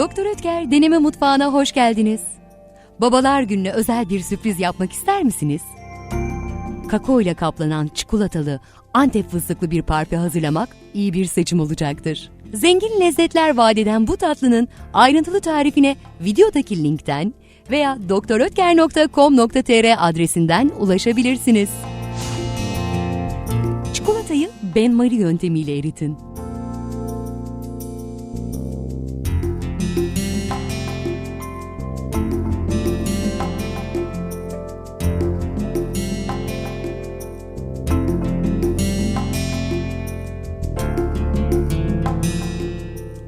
Doktor Ötker Deneme Mutfağı'na hoş geldiniz. Babalar gününe özel bir sürpriz yapmak ister misiniz? Kakao ile kaplanan çikolatalı, Antep fıstıklı bir parfe hazırlamak iyi bir seçim olacaktır. Zengin lezzetler vadeden bu tatlının ayrıntılı tarifine videodaki linkten veya doktorötker.com.tr adresinden ulaşabilirsiniz. Çikolatayı benmari yöntemiyle eritin.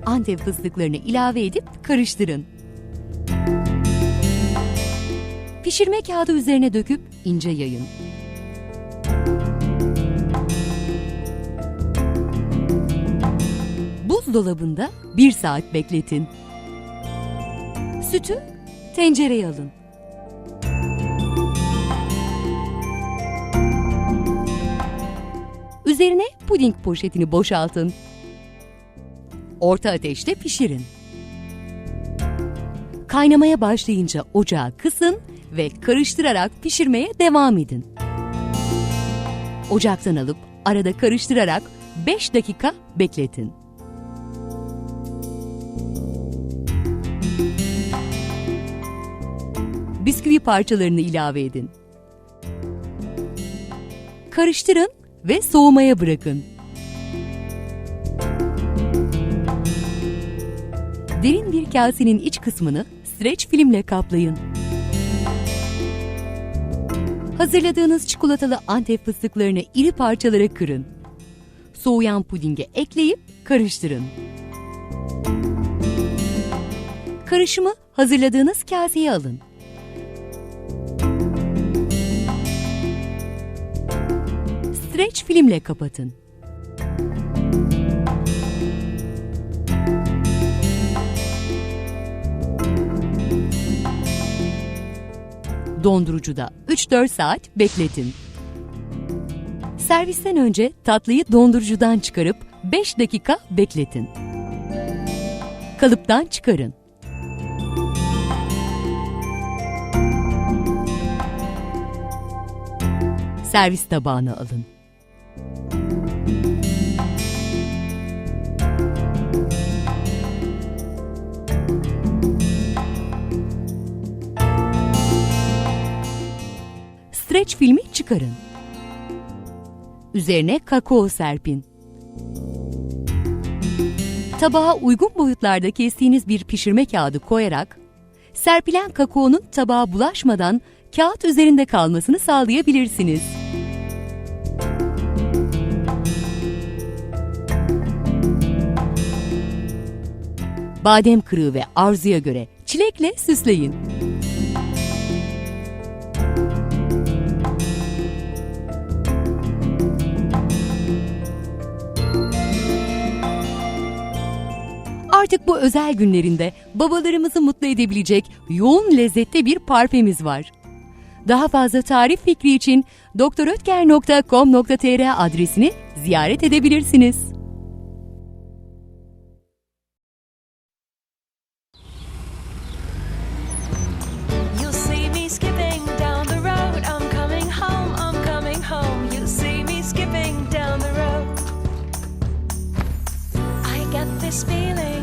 Antep fıstıklarını ilave edip karıştırın. Pişirme kağıdı üzerine döküp ince yayın. Buzdolabında 1 saat bekletin. Sütü tencereye alın. Üzerine puding poşetini boşaltın. Orta ateşte pişirin. Kaynamaya başlayınca ocağı kısın ve karıştırarak pişirmeye devam edin. Ocaktan alıp arada karıştırarak 5 dakika bekletin. Bisküvi parçalarını ilave edin. Karıştırın ve soğumaya bırakın. Derin bir kasenin iç kısmını streç filmle kaplayın. Hazırladığınız çikolatalı Antep fıstıklarını iri parçalara kırın. Soğuyan pudinge ekleyip karıştırın. Karışımı hazırladığınız kaseye alın. Streç filmle kapatın. Dondurucuda 3-4 saat bekletin. Servisten önce tatlıyı dondurucudan çıkarıp 5 dakika bekletin. Kalıptan çıkarın. Servis tabağına alın. Streç filmi çıkarın. Üzerine kakao serpin. Tabağa uygun boyutlarda kestiğiniz bir pişirme kağıdı koyarak serpilen kakaonun tabağa bulaşmadan kağıt üzerinde kalmasını sağlayabilirsiniz. Badem kırığı ve arzuya göre çilekle süsleyin. Artık bu özel günlerinde babalarımızı mutlu edebilecek yoğun lezzette bir parfemiz var. Daha fazla tarif fikri için doktorötker.com.tr adresini ziyaret edebilirsiniz. This feeling